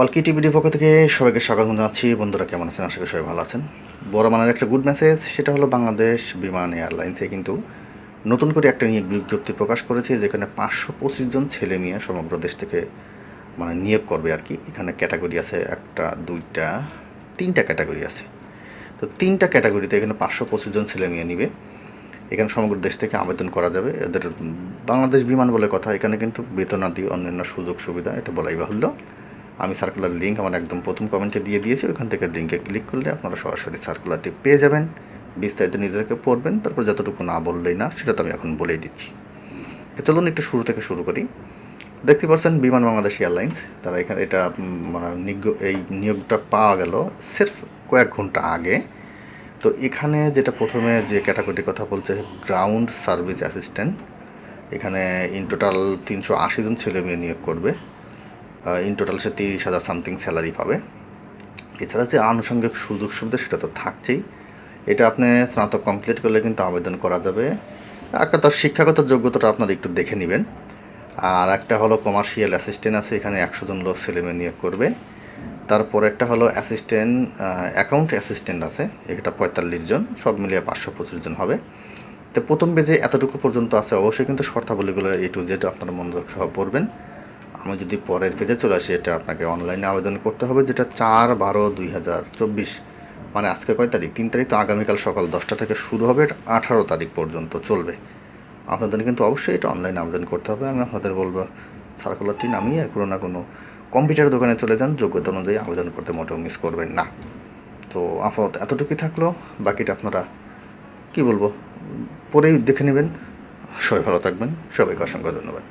অলকি টিভির পক্ষ থেকে সবাইকে স্বাগত জানাচ্ছি। বন্ধুরা কেমন আছেন? আশা করি সবাই ভালো আছেন। বড় মানের একটা গুড মেসেজ সেটা হলো বাংলাদেশ বিমান এয়ারলাইন্সে কিন্তু নতুন করে একটা নিয়োগ বিজ্ঞপ্তি প্রকাশ করেছে, যেখানে পাঁচশো পঁচিশ জন ছেলে মেয়ে সমগ্র দেশ থেকে মানে নিয়োগ করবে আর কি। এখানে ক্যাটাগরি আছে একটা, দুইটা, তিনটা ক্যাটাগরি আছে। তো তিনটা ক্যাটাগরিতে এখানে পাঁচশো পঁচিশ জন ছেলে মেয়ে নিবে। এখানে সমগ্র দেশ থেকে আবেদন করা যাবে। এদের বাংলাদেশ বিমান বলে কথা, এখানে কিন্তু বেতনাদি অন্যান্য সুযোগ সুবিধা এটা বলাই বাহুল্য। আমি সার্কুলার লিঙ্ক আমার একদম প্রথম কমেন্টে দিয়ে দিয়েছি ওখান থেকে লিঙ্কে ক্লিক করলে আপনারা সরাসরি সার্কুলারটি পেয়ে যাবেন। বিস্তারিত নিজেদেরকে পড়বেন, তারপর যতটুকু না বললেই না, সেটা তো আমি এখন বলেই দিচ্ছি। তো চলুন একটু শুরু থেকে শুরু করি। দেখতে পাচ্ছেন বিমান বাংলাদেশ এয়ারলাইন্স, তারা এখানে এটা মানে এই নিয়োগটা পাওয়া গেল সির্ফ কয়েক ঘণ্টা আগে। তো এখানে যেটা প্রথমে যে ক্যাটাগরির কথা বলছে গ্রাউন্ড সার্ভিস অ্যাসিস্ট্যান্ট এখানে ইন টোটাল তিনশো আশি জন ছেলে মেয়ে নিয়োগ করবে। ইন টোটাল সে তিরিশ হাজার সামথিং স্যালারি পাবে। এছাড়া যে আনুষঙ্গিক সুযোগ সুবিধা, সেটা তো থাকছেই। এটা আপনি স্নাতক কমপ্লিট করলে কিন্তু আবেদন করা যাবে। একটা তার শিক্ষাগত যোগ্যতাটা আপনারা একটু দেখে নেবেন। আর একটা হলো কমার্শিয়াল অ্যাসিস্ট্যান্ট আছে, এখানে একশো জন লোক ছেলে মেয়ে নিয়োগ করবে। তারপর একটা হলো অ্যাসিস্ট্যান্ট অ্যাকাউন্ট অ্যাসিস্ট্যান্ট আছে, এটা পঁয়তাল্লিশ জন, সব মিলিয়ে পাঁচশো পঁচিশ জন হবে। তো প্রথম পেজে এতটুকু পর্যন্ত আছে, অবশ্যই কিন্তু শর্তাবলীগুলো এ টু জেড আপনারা মনোযোগ সহ পড়বেন। আমি যদি পরের পেজে চলে আসি, এটা আপনাকে অনলাইনে আবেদন করতে হবে, যেটা চার বারো দুই হাজার চব্বিশ। মানে আজকে কয় তারিখ? তিন তারিখ তো আগামীকাল সকাল দশটা থেকে শুরু হবে আঠারো তারিখ পর্যন্ত চলবে। আপনাদের কিন্তু অবশ্যই এটা অনলাইনে আবেদন করতে হবে। আমি আপনাদের বলব সার্কুলারটি নামিয়ে কোনো না কোনো কম্পিউটার দোকানে চলে যান, যোগ্যতা অনুযায়ী আবেদন করতে মোটেও মিস করবেন না। তো আপাতত এতটুকুই থাকল, বাকিটা আপনারা, কি বলব পরেই দেখে নেবেন। সবাই ভালো থাকবেন, সবাইকে অসংখ্য ধন্যবাদ।